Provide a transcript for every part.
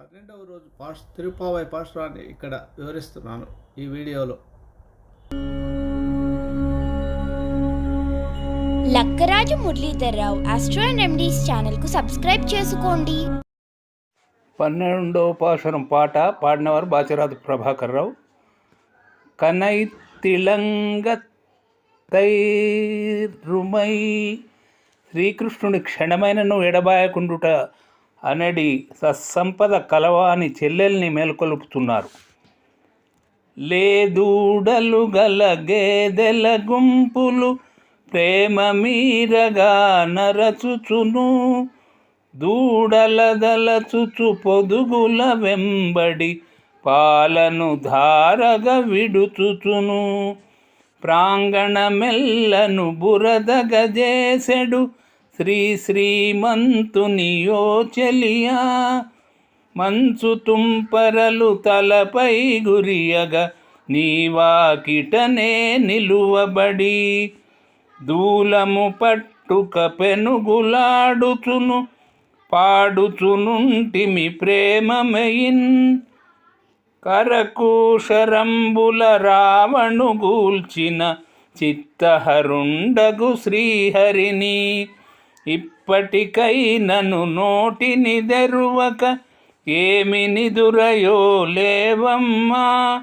పన్నెండవ రోజు పాస్ తిరుపావై పాశ్రాన్ని ఇక్కడ వివరిస్తున్నాను ఈ వీడియోలో. Lakkaraju Muralidhar Rao astro and remedies ఛానల్కు సబ్స్క్రైబ్ చేసుకోండి. పన్నెండవ పాశురం పాట పాడినవారు బాచిరాజు ప్రభాకర్ రావు. కనై తిలంగ తైరుమై శ్రీకృష్ణుడి క్షణమైనను ఎడబాయకుండుట అనడి సత్సంపద కలవాని చెల్లెల్ని మేల్కొలుపుతున్నారు. లేదూడలు గల గేదెల గుంపులు ప్రేమ మీరగా నరచుచును. దూడలదలచుచు పొదుగుల వెంబడి పాలను ధారగ విడుచుచును. ప్రాంగణమెల్లను బురదగజేసెడు శ్రీ శ్రీమంతునియో చెలియా మంచు తుంపరలు తలపై గురియగ నీవాకిటనే నిలువబడి. దూలము పట్టుక పెనుగులాడుచును పాడుచునుంటిమి ప్రేమమయిన్. కరకూషరంబుల రావణు గూల్చిన చిత్తహరుండగు శ్రీహరిని. ఇప్పటికై నన్ను నోటిని దెరువక ఏమి నిదురయో లేవమ్మా.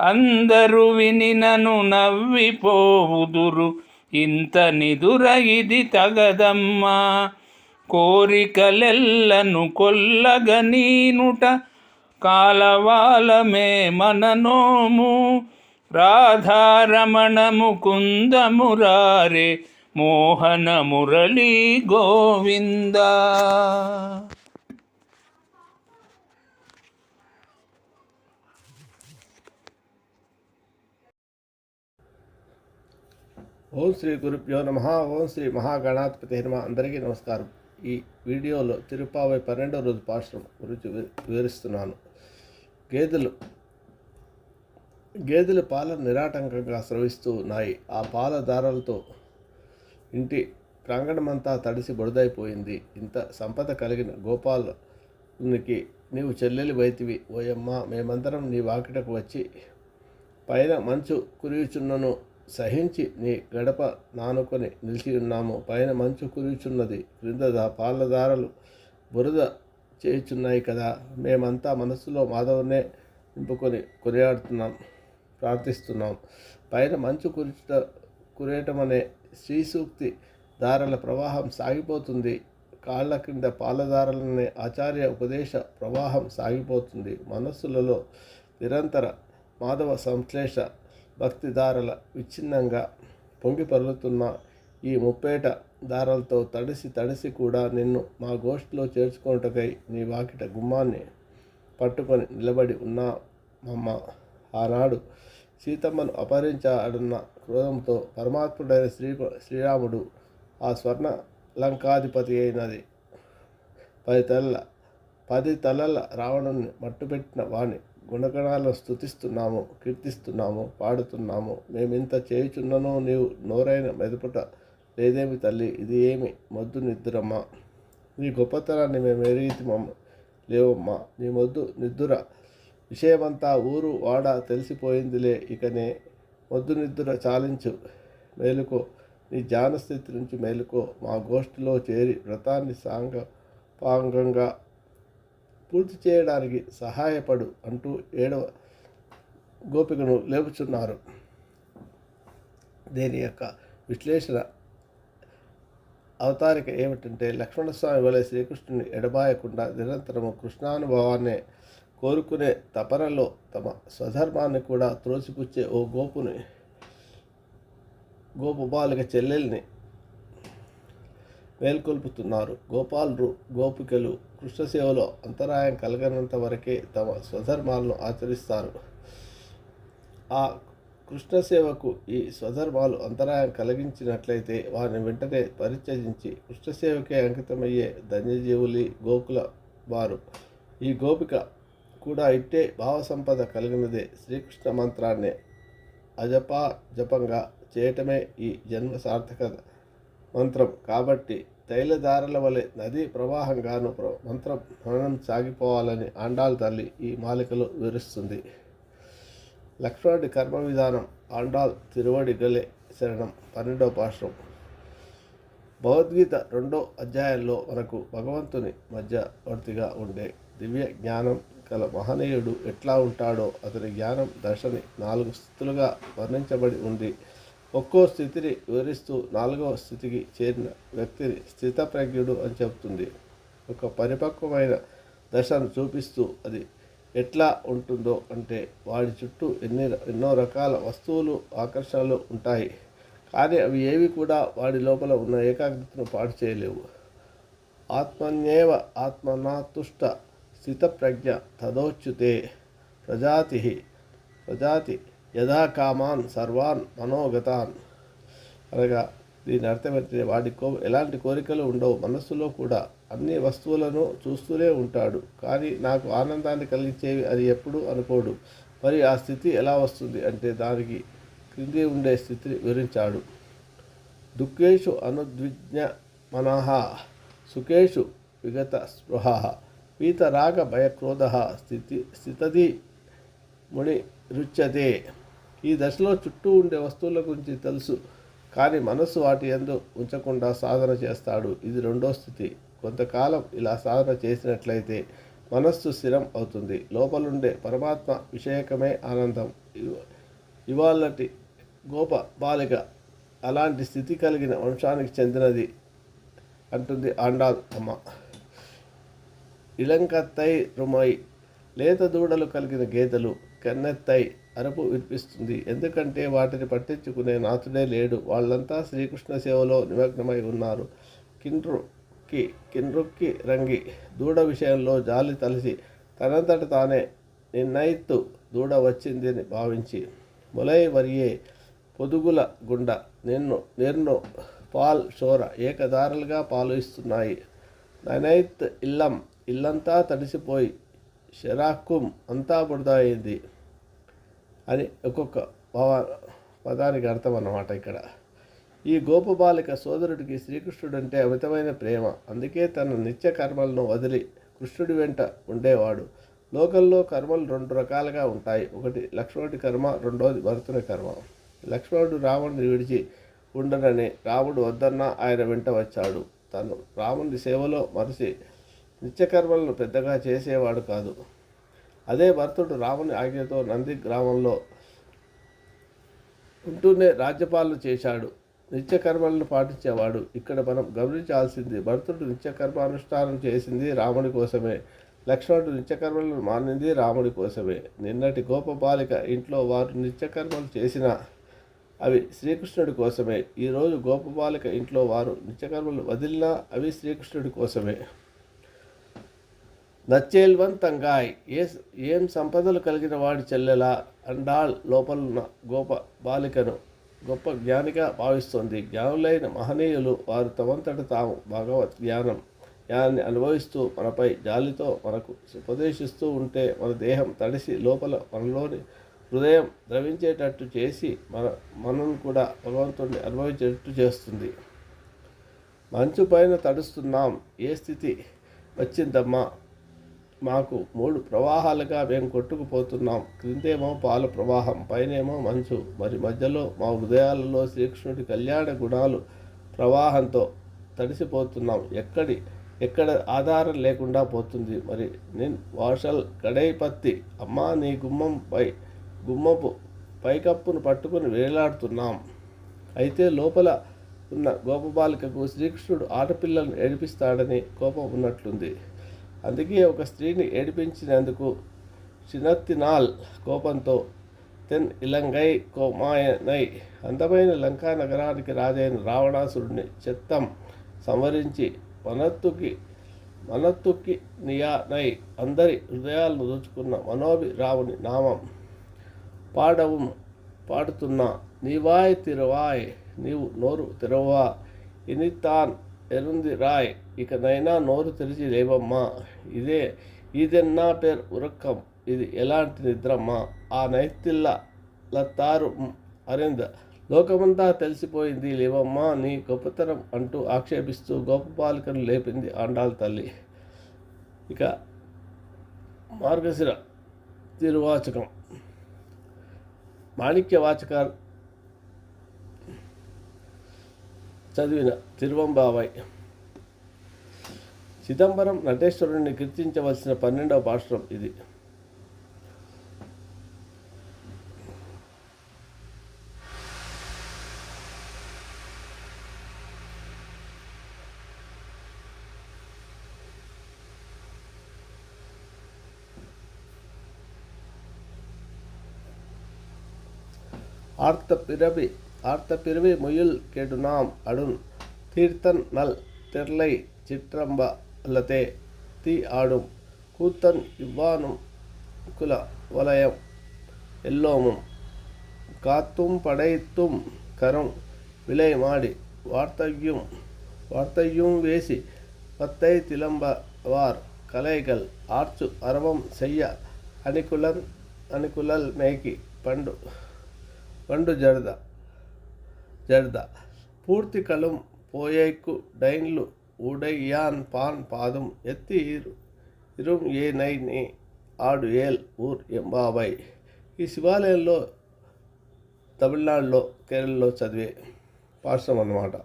అందరూ వినినను నవ్విపోవుదురు. ఇంత నిదుర ఇది తగదమ్మా. కోరికలెల్లను కొల్లగ నీనుట కాలవాలమే మననోము. రాధారమణము ముకుందమురారే మోహన మురళీ గోవింద. ఓం శ్రీ గురుభ్యో నమ. ఓం శ్రీ మహాగణాధిపతి హనుమ. అందరికీ నమస్కారం. ఈ వీడియోలో తిరుపావై పన్నెండవ రోజు పాశ్రం గురించి వివరిస్తున్నాను. గేదెలు గేదెలు పాలను నిరాటంకంగా స్రవిస్తూ ఉన్నాయి. ఆ పాల దారాలతో ఇంటి ప్రాంగణమంతా తడిసి బురదైపోయింది. ఇంత సంపద కలిగిన గోపాలునికి నీవు చెల్లెలి వైతివి ఓయమ్మ మేమందరం నీ వాకిటకు వచ్చి పైన మంచు కురియుచున్నను సహించి నీ గడప నానుకొని నిలిచి ఉన్నాము. పైన మంచు కురియుచున్నది. క్రింద దా- పాలదారలు బురద చేయుచున్నాయి కదా. మేమంతా మనసులో మాధవనే నింపుకొని కొనియాడుతున్నాం ప్రార్థిస్తున్నాం. పైన మంచు కురిచుట కురేయటం అనే శ్రీ సూక్తి దారల ప్రవాహం సాగిపోతుంది. కాళ్ళ కింద పాలదారలనే ఆచార్య ఉపదేశ ప్రవాహం సాగిపోతుంది. మనస్సులలో నిరంతర మాధవ సంశ్లేష భక్తి దారల విచ్ఛిన్నంగా పొంగి పరులుతున్న ఈ ముప్పేట దారాలతో తడిసి తడిసి కూడా నిన్ను మా గోష్ఠిలో చేర్చుకొనుటకై నీ వాకిట గుమ్మాన్ని పట్టుకొని నిలబడి ఉన్నా మమ్మ ఆనాడు సీతమ్మను అపహరించాడన్న క్రోధంతో పరమాత్ముడైన శ్రీ శ్రీరాముడు ఆ స్వర్ణ లంకాధిపతి అయినది. పది తలల పది తలల రావణుని మట్టుపెట్టిన వాణి గుణగణాలను స్తుతిస్తున్నాము కీర్తిస్తున్నాము పాడుతున్నాము. మేమింత చేయుచున్ననో నీవు నోరైన మెదుపుట లేదేమి తల్లి? ఇది ఏమి మొద్దు నిద్రమ్మా? నీ గొప్పతనాన్ని మేము ఎరిగితిమమ్మ లేవమ్మా. నీ మొద్దు నిద్దుర విషయమంతా ఊరు వాడ తెలిసిపోయిందిలే ఇకనే. మొద్దు నిద్దుర చాలించు. మేలుకో. నీ ధ్యానస్థితి నుంచి మేలుకో. మా గోష్ఠిలో చేరి వ్రతాన్ని సాంగపాంగంగా పూర్తి చేయడానికి సహాయపడు అంటూ ఏడవ గోపికను లేపుచున్నారు. దీని యొక్క విశ్లేషణ అవతారిక ఏమిటంటే లక్ష్మణస్వామి వలె శ్రీకృష్ణుని ఎడబాయకుండా నిరంతరము కృష్ణానుభవాన్నే కోరుకునే తపనలో తమ స్వధర్మాన్ని కూడా త్రోసిపుచ్చే ఓ గోపుని గోపు బాలిక చెల్లెల్ని మేల్కొల్పుతున్నారు. గోపాలురు గోపికలు కృష్ణ సేవలో అంతరాయం కలగనంత వరకే తమ స్వధర్మాలను ఆచరిస్తారు. ఆ కృష్ణ సేవకు ఈ స్వధర్మాలు అంతరాయం కలిగించినట్లయితే వారిని వెంటనే పరిత్యజించి కృష్ణ సేవకే అంకితమయ్యే ధన్యజీవులి గోకుల వారు. ఈ గోపిక కూడా ఇట్టే భావసంపద కలిగినదే శ్రీకృష్ణ మంత్రాన్ని అజపా జపంగా చేయటమే ఈ జన్మ సార్థకత మంత్రం. కాబట్టి తైలధారల వలె నదీ ప్రవాహంగాను మంత్రం మంత్ర మననం సాగిపోవాలని ఆండాల్ తల్లి ఈ మాలికలో వివరిస్తుంది. లక్ష్మణుడి కర్మ విధానం ఆండాల్ తిరువడి గలే శరణం పన్నెండవ పాశ్రం. భగవద్గీత రెండో అధ్యాయంలో మనకు భగవంతుని మధ్యవర్తిగా ఉండే దివ్య జ్ఞానం గల మహనీయుడు ఎట్లా ఉంటాడో అతని జ్ఞానం దర్శని నాలుగు స్థితులుగా వర్ణించబడి ఉంది. ఒక్కో స్థితిని వివరిస్తూ నాలుగవ స్థితికి చేరిన వ్యక్తిని స్థితప్రజ్ఞుడు అని చెబుతుంది. ఒక పరిపక్వమైన దశను చూపిస్తూ అది ఎట్లా ఉంటుందో అంటే వాడి చుట్టూ ఎన్ని ఎన్నో రకాల వస్తువులు ఆకర్షణలు ఉంటాయి. కానీ అవి ఏవి కూడా వాడి లోపల ఉన్న ఏకాగ్రతను పాడు చేయలేవు. ఆత్మన్యేవ ఆత్మనాతుష్ట స్థితప్రజ్ఞ తదోచ్యుతే ప్రజాతి ప్రజాతి యథా కామాన్ సర్వాన్ మనోగతాన్. అనగా దీని అర్థం ఏంటంటే వాడి కో ఎలాంటి కోరికలు ఉండవు. మనస్సులో కూడా అన్ని వస్తువులను చూస్తూనే ఉంటాడు. కానీ నాకు ఆనందాన్ని కలిగించేవి అది ఎప్పుడు అనుకోడు. మరి ఆ స్థితి ఎలా వస్తుంది అంటే దానికి క్రింది ఉండే స్థితిని వివరించాడు. దుఃఖేషు అనుద్విజ్ఞ మనహ సుఖేషు విగత స్పృహ పీతరాగ భయక్రోధ స్థితి స్థితది ముని రుచ్యతే ఈ దశలో చుట్టూ ఉండే వస్తువుల గురించి తెలుసు కానీ మనస్సు వాటి ఎందు ఉంచకుండా సాధన చేస్తాడు. ఇది రెండో స్థితి. కొంతకాలం ఇలా సాధన చేసినట్లయితే మనస్సు స్థిరం అవుతుంది. లోపలుండే పరమాత్మ విషయకమే ఆనందం. ఇవాళటి గోప బాలిక అలాంటి స్థితి కలిగిన వంశానికి చెందినది అంటుంది ఆండాల్ అమ్మ. ఇలంకత్తై రుమై లేత దూడలు కలిగిన గేదెలు కన్నెత్తై అరుపు వినిపిస్తుంది. ఎందుకంటే వాటిని పట్టించుకునే నాథుడే లేడు. వాళ్ళంతా శ్రీకృష్ణ సేవలో నిమగ్నమై ఉన్నారు. కిండ్రుకి కిండ్రుక్కి రంగి. దూడ విషయంలో జాలి తలసి తనంతట తానే నిన్నైత్తు దూడ వచ్చిందని భావించి మొలై వరియే పొదుగుల గుండ. నిన్ను నిన్ను పాల్ షోర. ఏకదారులుగా పాలు ఇస్తున్నాయి. ననైత్ ఇల్లం ఇల్లంతా తడిసిపోయి షరాక్కుం అంతా బురద అయింది అని ఒక్కొక్క భావ పదానికి అర్థం అన్నమాట ఇక్కడ. ఈ గోపబాలిక సోదరుడికి శ్రీకృష్ణుడు అంటే అమితమైన ప్రేమ. అందుకే తన నిత్య కర్మలను వదిలి కృష్ణుడి వెంట ఉండేవాడు. లోకల్లో కర్మలు రెండు రకాలుగా ఉంటాయి. ఒకటి లక్ష్మణుడి కర్మ రెండోది భరతుని కర్మ. లక్ష్మణుడు రావణుని విడిచి ఉండనని రాముడు వద్దన్న ఆయన వెంట వచ్చాడు. తను రాముని సేవలో మరిసి నిత్యకర్మలను పెద్దగా చేసేవాడు కాదు. అదే భర్తుడు రాముని ఆజ్ఞతో నంది గ్రామంలో ఉంటూనే రాజ్యపాలన చేశాడు. నిత్యకర్మలను పాటించేవాడు. ఇక్కడ మనం గమనించాల్సింది భర్తుడు నిత్యకర్మానుష్ఠానం చేసింది రాముడి కోసమే. లక్ష్మణుడు నిత్యకర్మలను మానింది రాముడి కోసమే. నిన్నటి గోపబాలిక ఇంట్లో వారు నిత్యకర్మలు చేసిన అవి శ్రీకృష్ణుడి కోసమే. ఈరోజు గోపబాలిక ఇంట్లో వారు నిత్యకర్మలు వదిలినా అవి శ్రీకృష్ణుడి కోసమే. నచ్చేల్వంతంగాయ్. ఏ ఏం సంపదలు కలిగిన వాడి చెల్లెలా? అండాల్ లోపలున్న గోప బాలికను గొప్ప జ్ఞానిగా భావిస్తోంది. జ్ఞానులైన మహనీయులు వారు తమంతట తాము భగవత్ జ్ఞానం జ్ఞానాన్ని అనుభవిస్తూ మనపై జాలితో మనకు ఉపదేశిస్తూ ఉంటే మన దేహం తడిసి లోపల మనలోని హృదయం ద్రవించేటట్టు చేసి మన మనను కూడా భగవంతుడిని అనుభవించేటట్టు చేస్తుంది. మంచు పైన తడుస్తున్నాం. ఏ స్థితి? వచ్చిందమ్మా. మాకు మూడు ప్రవాహాలుగా మేము కొట్టుకుపోతున్నాం. క్రిందేమో పాల ప్రవాహం పైనేమో మంచు. మరి మధ్యలో మా హృదయాలలో శ్రీకృష్ణుడి కళ్యాణ గుణాలు ప్రవాహంతో తడిసిపోతున్నాం. ఎక్కడి ఎక్కడ ఆధారం లేకుండా పోతుంది. మరి నిన్ వాషల్ కడైపత్తి అమ్మా నీ గుమ్మంపై గుమ్మపు పైకప్పును పట్టుకుని వేలాడుతున్నాం. అయితే లోపల ఉన్న గోపబాలికకు శ్రీకృష్ణుడు ఆడపిల్లలను ఏడిపిస్తాడని కోపం ఉన్నట్లుంది. అందుకే ఒక స్త్రీని ఏడిపించినందుకు చినత్తినాల్ కోపంతో తెన్ ఇలంగై కోమాయనై అందమైన లంకా నగరానికి రాజైన రావణాసురుడిని చెత్తం సంవరించి మనత్తుకి మనత్తుకి నియానై అందరి హృదయాలను దోచుకున్న మనోభి రావుని నామం పాడవు పాడుతున్నా నీవాయ్ తిరువాయ్ నీవు నోరు తెరవా ఇనితాన్ ఎరుంది రాయ్ ఇకనైనా నోరు తెరిచి లేవమ్మా ఇదే ఇదెన్నా పేరు ఉరక్కం ఇది ఎలాంటి నిద్రమ్మా? ఆ నైతిల్ల లత్తారు అరింద లోకమంతా తెలిసిపోయింది లేవమ్మా నీ గొప్పతనం అంటూ ఆక్షేపిస్తూ గొప్ప లేపింది ఆండాల్ తల్లి. ఇక మార్గశిర తిరువాచకం. మాణిక్య వాచక చదివిన తిరువంబాబాయ్ చిదంబరం నటేశ్వరుణ్ణి కీర్తించవలసిన పన్నెండవ పాశ్రం ఇది ஆர்த்த பிறவி ஆர்த்த பிறவி முயல் கெடுனாம் அடுன் தீர்த்தன் நல் தெர்லை சிற்றம்ப அல்லதே தீ ஆடும் கூத்தன் இவ்வானும் குல வலயம் எல்லோமும் காத்தும் படைத்தும் கரும் விலை மாடி வார்த்தையும் வார்த்தையும் வேசி பத்தை திளம்பவார் கலைகள் ஆர்ச்சு அரவம் செய்ய அணிகுலன் அணிகுலல் மேகி పండు పండు జడద జడద పూర్తి కలం పోయేకు డైన్లు உடையான் పాన్ పాదం ఎత్తి ఇరు ఇరుం ఏ నైని ఆడు ఏల్ ఊర్ ఎంబాబాయ్. ఈ శివాలయంలో తమిళనాడులో కేరళలో చదివే పాఠం అన్నమాట.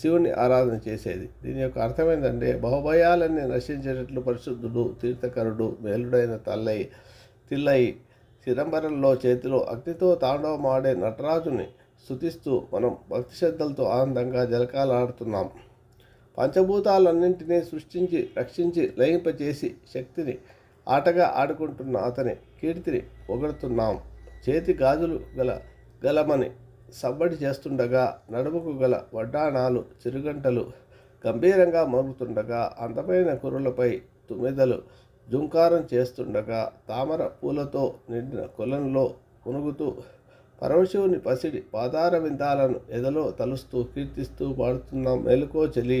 శివుని ఆరాధన చేసేది. దీని యొక్క అర్థమైందంటే బహుభయాలన్నీ నశించేటట్లు పరిశుద్ధుడు తీర్థకరుడు మేలుడైన తల్లై తిల్లై చిదంబరంలో చేతిలో అగ్నితో తాండవమాడే నటరాజుని స్థుతిస్తూ మనం భక్తి శ్రద్ధలతో ఆనందంగా జలకాలాడుతున్నాం. పంచభూతాలన్నింటినీ సృష్టించి రక్షించి లయింపచేసి శక్తిని ఆటగా ఆడుకుంటున్న అతని కీర్తిని పొగడుతున్నాం. చేతి గాజులు గల గలమని సబ్బడి చేస్తుండగా నడుముకు గల వడ్డాణాలు చిరుగంటలు గంభీరంగా మరుగుతుండగా అందమైన కురులపై తుమ్మెదలు జుంకారం చేస్తుండగా తామర పూలతో నిండిన కొలంలో మునుగుతూ పరమశివుని పసిడి పాదార విందాలను ఎదలో తలుస్తూ కీర్తిస్తూ పాడుతున్నాం. మెలుకో చెలి